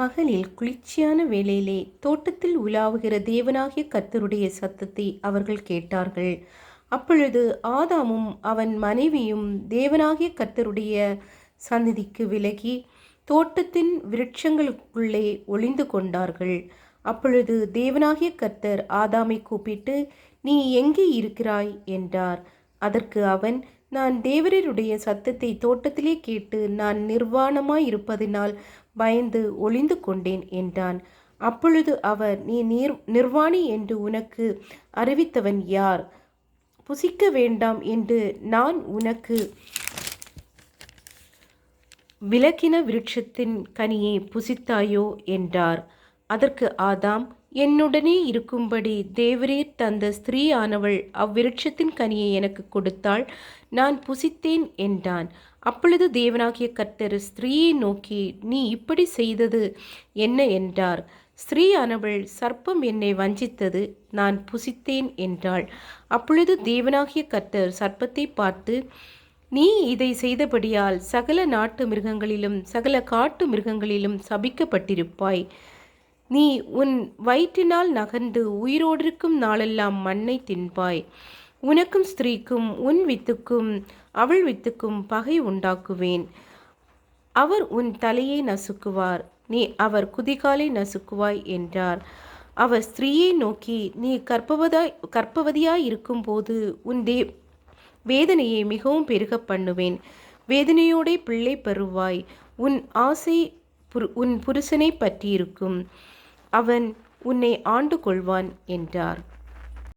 பகலில் குளிர்ச்சியான வேளையிலே தோட்டத்தில் உலாவுகிற தேவனாகிய கர்த்தருடைய சத்தத்தை அவர்கள் கேட்டார்கள். அப்பொழுது ஆதாமும் அவன் மனைவியும் தேவனாகிய கர்த்தருடைய சந்நிதிக்கு விலகி தோட்டத்தின் விருட்சங்களுக்குள்ளே ஒளிந்து கொண்டார்கள். அப்பொழுது தேவனாகிய கர்த்தர் ஆதாமை கூப்பிட்டு நீ எங்கே இருக்கிறாய்? என்றார். அதற்கு அவன் நான் தேவரருடைய சத்தத்தை தோட்டத்திலே கேட்டு நான் நிர்வாணமாய் இருப்பதினால் பயந்து ஒளிந்து கொண்டேன் என்றான். அப்பொழுது அவர் நீ நீர் நிர்வாணி என்று உனக்கு அறிவித்தவன் யார்? புசிக்க வேண்டாம் என்று நான் உனக்கு விளக்கின விருட்சத்தின் கனியை புசித்தாயோ? என்றார். அதற்கு ஆதாம் என்னுடனே இருக்கும்படி தேவரீர் தந்த ஸ்திரீயானவள் அவ்விருட்சத்தின் கனியை எனக்கு கொடுத்தாள். நான் புசித்தேன் என்றான். அப்பொழுது தேவனாகிய கர்த்தர் ஸ்திரீயை நோக்கி நீ இப்படி செய்தது என்ன என்றார். ஸ்திரீயானவள் சர்ப்பம் என்னை வஞ்சித்தது நான் புசித்தேன் என்றாள். அப்பொழுது தேவனாகிய கர்த்தர் சர்ப்பத்தை பார்த்து நீ இதை செய்தபடியால் சகல நாட்டு மிருகங்களிலும் சகல காட்டு மிருகங்களிலும் சபிக்கப்பட்டிருப்பாய். நீ உன் வயிற்றினால் நகர்ந்து உயிரோடிருக்கும் நாளெல்லாம் மண்ணை தின்பாய். உனக்கும் ஸ்திரீக்கும் உன் வித்துக்கும் அவள் வித்துக்கும் பகை உண்டாக்குவேன். அவர் உன் தலையை நசுக்குவார். நீ அவர் குதிகாலை நசுக்குவாய் என்றார். அவர் ஸ்திரீயை நோக்கி நீ கற்பவதாய் கற்பவதியாய் இருக்கும்போது உன் தே வேதனையை மிகவும் பெருக பண்ணுவேன். வேதனையோடே பிள்ளை பெறுவாய் உன் ஆசை புரு உன் புருஷனை பற்றியிருக்கும். அவன் உன்னை ஆண்டு கொள்வான் என்றார்.